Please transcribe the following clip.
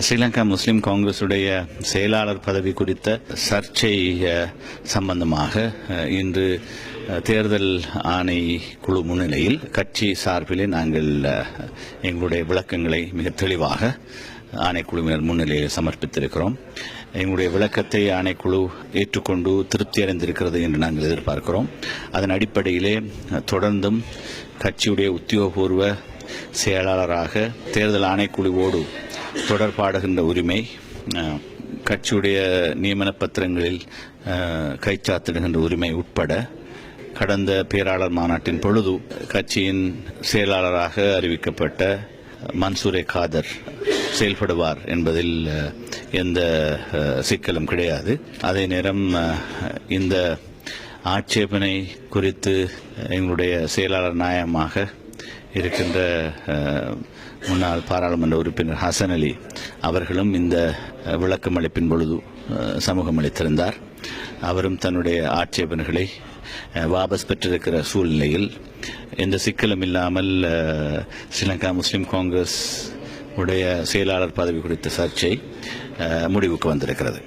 ஸ்ரீலங்கா முஸ்லிம் காங்கிரசுடைய செயலாளர் பதவி குறித்த சர்ச்சை சம்பந்தமாக இன்று தேர்தல் ஆணை குழு முன்னிலையில் கட்சி சார்பிலே நாங்கள் எங்களுடைய விளக்கங்களை மிக தெளிவாக ஆணைக்குழுவினர் முன்னிலையில் சமர்ப்பித்திருக்கிறோம். எங்களுடைய விளக்கத்தை ஆணைக்குழு ஏற்றுக்கொண்டு திருப்தி அடைந்திருக்கிறது என்று நாங்கள் எதிர்பார்க்கிறோம். அதன் அடிப்படையிலே தொடர்ந்தும் கட்சியுடைய உத்தியோகபூர்வ செயலாளராக தேர்தல் ஆணைக்குழுவோடு தொடர்பாடுகின்ற உரிமை கட்சியுடைய நியமன பத்திரங்களில் கைச்சாத்திடுகின்ற உரிமை உட்பட கடந்த பேராளர் மாநாட்டின் பொழுது கட்சியின் செயலாளராக அறிவிக்கப்பட்ட மன்சூரே காதர் செயல்படுவார் என்பதில் எந்த சிக்கலும் கிடையாது. அதே நேரம் இந்த ஆட்சேபனை குறித்து எங்களுடைய செயலாளர் நியாயமாக இருக்கின்ற முன்னாள் பாராளுமன்ற உறுப்பினர் ஹசன் அலி அவர்களும் இந்த விளக்கம் அளிப்பின் பொழுது சமூகம் அளித்திருந்தார். அவரும் தன்னுடைய ஆட்சேபனைகளை வாபஸ் பெற்றிருக்கிற சூழ்நிலையில் எந்த சிக்கலும் இல்லாமல் ஸ்ரீலங்கா முஸ்லிம் காங்கிரஸ் உடைய செயலாளர் பதவி குறித்த சர்ச்சை முடிவுக்கு வந்திருக்கிறது.